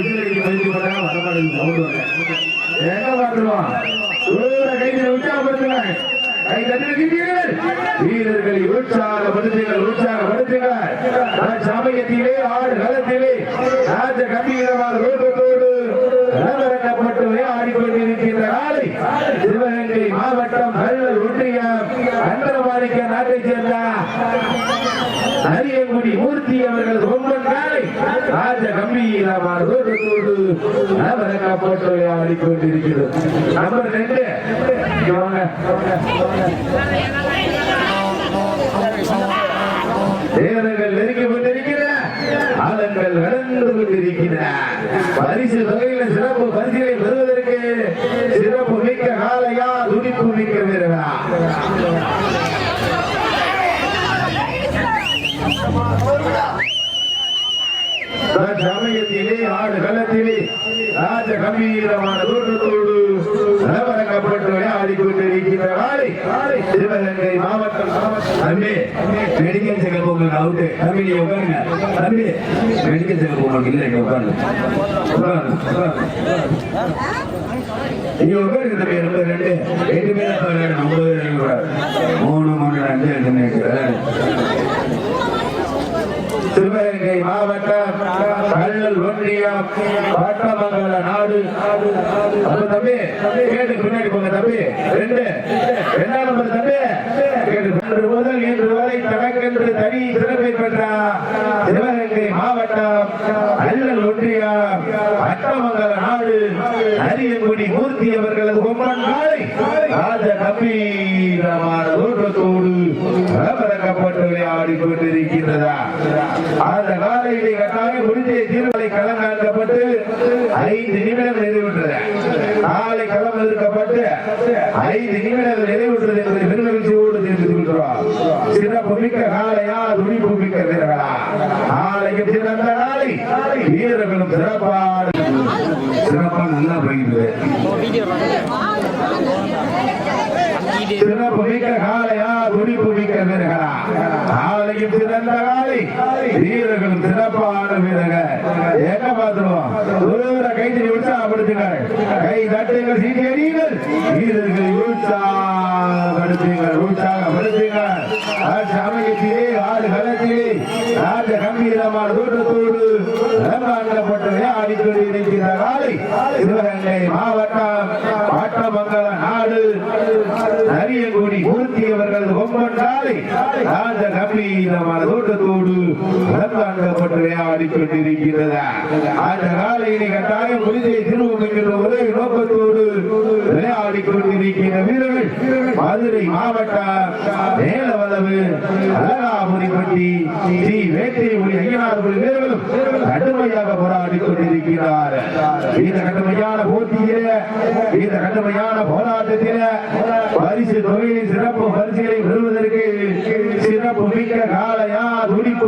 விசிலடிக்கு பயிற்சி பண்ணாங்க வரமாட்டேங்குது சவுண்ட் எங்க பார்த்துருவோம் கைதில உற்சாகப்படுத்துங்க கை தட்டிருக்கிறீர்கள் வீரர்களை உற்சாகப்படுத்துங்கள் உற்சாகப்படுத்துங்கள் சமயத்திலே ஆடு களத்திலே ராஜ கம்பீரமான ரோட்டத்தோடு நிலவரக்கப்பட்டு ஆடிக்கொண்டிருக்கின்ற நாளை சிவகங்கை மாவட்டம் கல்லல் ஒன்றியம் அந்தரமாணிக்க நாட்டைச் சேர்ந்த அரியங்குடி மூர்த்தி அவர்கள் கொம்பன் காலை ராஜ கம்பீரமான ரோட்டத்தோடு நிலவரக்கப்பட்டு ஆடிக்கொண்டிருக்கிறது நம்பர் ரெண்டு இங்க நெருங்கி கொண்டிருக்கிற ஆலங்கள் நடந்து கொண்டிருக்கிற. பரிசு தொகையில சிறப்பு பரிசுகளை பெறுவதற்கு சிறப்பு மிக்க காலையா துடிப்பு மிக்க வீரரா. சமயத்திலே ஆடு களத்திலே ராஜ கம்பீரமான தோற்றத்தோடு நிலவரக்கப்பட்டு ஆடிக்கொண்டிருக்கிற காலை சிவகங்கை மாவட்டம். தம்பி மெடிக்கல் செக்கப் உங்களுக்கு அவுட்டு தம்பி நீ உட்காருங்க. தம்பி மெடிக்கல் செக்கப் உங்களுக்கு இல்லை இங்க உட்காருங்க உட்காருங்க உட்காருங்க. நீங்க உட்காருங்க தம்பி. ரொம்ப ரெண்டு. ரெண்டு பேர் தான் விளையாடணும். ஒன்பது பேர் மூணு மூணு ரெண்டு ரெண்டு விளையாடு. சிவகங்கை மாவட்டம். அண்ணல் ஒன்றியம் பட்டமங்கல நாடு. அப்ப தம்பி கேட்டு பின்னாடி போங்க தம்பி. ரெண்டு. என்ன நம்பர் தம்பி. கேட்டு முதல் இன்று வரை தனக்கென்று தனி சிறப்பை பெற்ற சிவகங்கை மாவட்டம் அண்ணல் ஒன்றியம் பட்டமங்கல நாடு அரியங்குடி மூர்த்தி ராஜ கம்பீரமான தோற்றத்தோடு கலப்பரக்கப்பட்டு விளையாடி கொண்டிருக்கின்றதா? அந்த காலையிலே கட்டாயம் முடிஞ்ச களம் ஐந்து நிறைவுற்றது. காலை களம் ஐந்து நிமிடம் நிறைவுற்றது என்பதை பெருமகிழ்ச்சியோடு தெரிவித்துக் கொள்கிறோம். சிறப்பு மிக்க காலையா துடிப்பு மிக்க வீரர்களா? நாளைக்கு சிறந்த நாளை வீரர்களும் சிறப்பான சிறப்பா நல்லா போயிடுது சிறப்பு மிக்க காலையா துடிப்பு மிக்க வீரர்களா சிறந்த காலை வீரர்களும் சிறப்பான வீரர்கள். எங்க பார்த்துருவோம்? தூர கைத்தறி உற்சாகப்படுத்துங்கள். கை தட்டுங்கள் சீட்டி அடியுங்கள் வீரர்களை உற்சாகப்படுத்துங்கள் உற்சாகப்படுத்துங்கள். ஆடு களத்திலே கம்பீரமான தோட்டத்தோடு அலங்காரப்பட்டு விளையாடிக்கொண்டு இருக்கிற காலை சிவகங்கை மாவட்டம் பாட்டமங்கல நாடு. அரியங்குடி மூர்த்தி அவர்கள் கொம்பன் காலை ராஜ கம்பீரமான தோட்டத்தோடு அலங்காரப்பட்டு விளையாடிக் கொண்டிருக்கிறதா அந்த காலையினை கட்டாயம் புரிதை திரும்பும் என்கிற ஒரே நோக்கத்தோடு விளையாடிக் கொண்டிருக்கிற வீரர்கள் மதுரை மாவட்டம் மேலவளவு அழகாபுரிப்பட்டி ஸ்ரீ வேட்டை ஒளி ஐயனார்புரி வீரர்களும் கடுமையாக போராடி கொண்டிருக்கிறார். இந்த கடுமையான போட்டியில இந்த கடுமையான போராட்டத்தில பரிசு தொகையை சிறப்பு பரிசுகளை பெறுவதற்கு சிறப்பு மிக்க காலையா துடிப்பு